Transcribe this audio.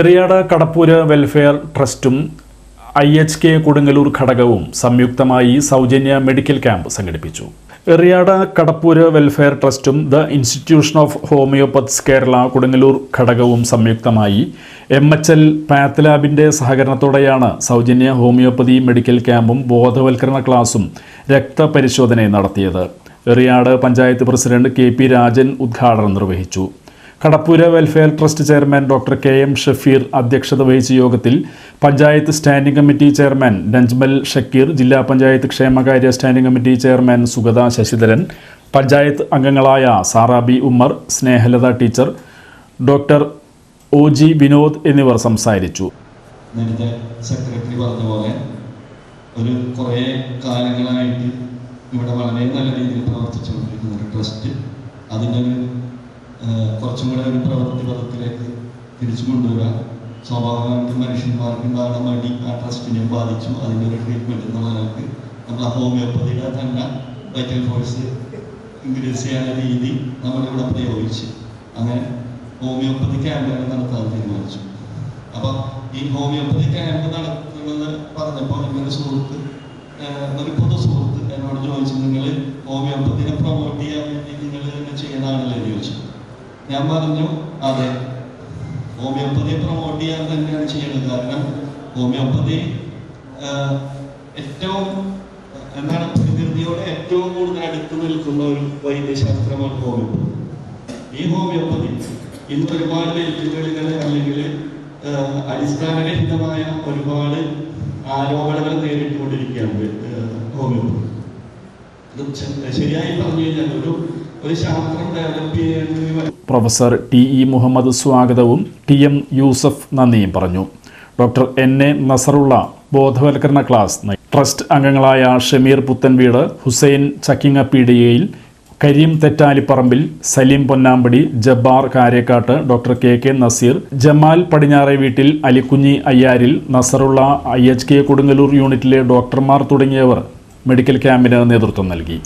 Eriyad Kadappur welfare ട്രസ്റ്റും I H K Kodungallur ഘടകവും സംയുക്തമായി സൗജന്യ മെഡിക്കൽ ക്യാമ്പ് സംഘടിപ്പിച്ചു. Eriyad Kadappur welfare ട്രസ്റ്റും the institution of homoeopaths Kerala Kodungallur ഘടകവും സംയുക്തമായി എം എച്ച് എൽ പാത്ത് ലാബിന്റെ സഹകരണത്തോടെയാണ് സൗജന്യ ഹോമിയോപ്പതി മെഡിക്കൽ ക്യാമ്പും ബോധവൽക്കരണ ക്ലാസും രക്തപരിശോധനയും നടത്തിയത്. Eriyad panchayat president K P Rajan ഉദ്ഘാടനം നിർവഹിച്ചു. Kadappura welfare trust chairman doctor K M Shafeer അധ്യക്ഷത വഹിച്ച യോഗത്തിൽ panchayat standing committee chairman Najmal Shakeer ജില്ലാ പഞ്ചായത്ത് ക്ഷേമകാര്യ standing committee chairman Sugatha Sasidharan panchayat അംഗങ്ങളായ Sarabi Ummer Snehalatha teacher doctor O G Vinod എന്നിവർ സംസാരിച്ചു. സെക്രട്ടറി പറഞ്ഞ പോലെ ഒരു കുറേ കാലങ്ങളായിട്ട് ഇവിടെ വളരെ നല്ല രീതിയിൽ പ്രവർത്തിച്ചുകൊണ്ടിരിക്കുന്ന ഒരു ട്രസ്റ്റ് അതിന്റെ ഒരു കുറച്ചും കൂടെ ഒരു പ്രവൃത്തി പദത്തിലേക്ക് തിരിച്ചു കൊണ്ടുവരിക സ്വാഭാവികമായിട്ടും മനുഷ്യന്മാർക്ക് ഉണ്ടാകുന്ന മടി ആ ട്രസ്റ്റിനെ ബാധിച്ചു. അതിന്റെ ഒരു ട്രീറ്റ്മെന്റ് എന്നുള്ള നിലയ്ക്ക് നമ്മൾ ഹോമിയോപ്പതിയുടെ തന്നെ വൈറ്റൽ ഫോഴ്സ് ഇൻക്രീസ് ചെയ്യാനുള്ള രീതി നമ്മളിവിടെ പ്രയോഗിച്ച്. അങ്ങനെ ഹോമിയോപ്പതി ക്യാമ്പുകൾ നടത്താൻ തീരുമാനിച്ചു. അപ്പൊ ഈ ഹോമിയോപ്പതി ക്യാമ്പ് നടത്തുന്നത് പറഞ്ഞപ്പോൾ എന്റെ സുഹൃത്ത് ഒരു പൊതു സുഹൃത്ത് എന്നോട് ചോദിച്ചു നിങ്ങൾ ഹോമിയോപ്പതിനെ പ്രൊമോട്ട് ചെയ്യാൻ വേണ്ടി നിങ്ങൾ തന്നെ ചെയ്യുന്നതാണല്ലോ എന്ന് ചോദിച്ചു ഞാൻ പറഞ്ഞു അതെ. ഹോമിയോപ്പതി പ്രൊമോട്ട് ചെയ്യാൻ തന്നെയാണ് ചെയ്യുന്നത് കാരണം ഹോമിയോപ്പതി ഏറ്റവും എന്താണ് പ്രകൃതിയോട് ഏറ്റവും കൂടുതൽ അടുത്ത് നിൽക്കുന്ന ഒരു വൈദ്യശാസ്ത്രമാണ് ഹോമിയോപ്പതി. ഈ ഹോമിയോപ്പതി ഇന്ന് ഒരുപാട് വെല്ലുവിളികൾ അല്ലെങ്കിൽ അടിസ്ഥാനരഹിതമായ ഒരുപാട് ആരോപണങ്ങൾ നേരിട്ടുകൊണ്ടിരിക്കുകയാണ് ഹോമിയോപ്പതി. ശരിയായി പറഞ്ഞു കഴിഞ്ഞാൽ ഒരു പ്രൊഫസർ ടി ഇ മുഹമ്മദ് സ്വാഗതവും ടി എം യൂസഫ് നന്ദിയും പറഞ്ഞു. ഡോക്ടർ എൻ എ നസറുള്ള ബോധവൽക്കരണ ക്ലാസ് ട്രസ്റ്റ് അംഗങ്ങളായ ഷമീർ പുത്തൻവീട് ഹുസൈൻ ചക്കിങ്ങ പീഡിയയിൽ Kareem തെറ്റാലിപ്പറമ്പിൽ Saleem Ponnampadi Jabbar Karekkatt doctor K K Naseer Jamal പടിഞ്ഞാറെ വീട്ടിൽ Alikunji അയ്യാരിൽ Nasarulla I H K Kodungallur യൂണിറ്റിലെ ഡോക്ടർമാർ തുടങ്ങിയവർ മെഡിക്കൽ ക്യാമ്പിന് നേതൃത്വം നൽകി.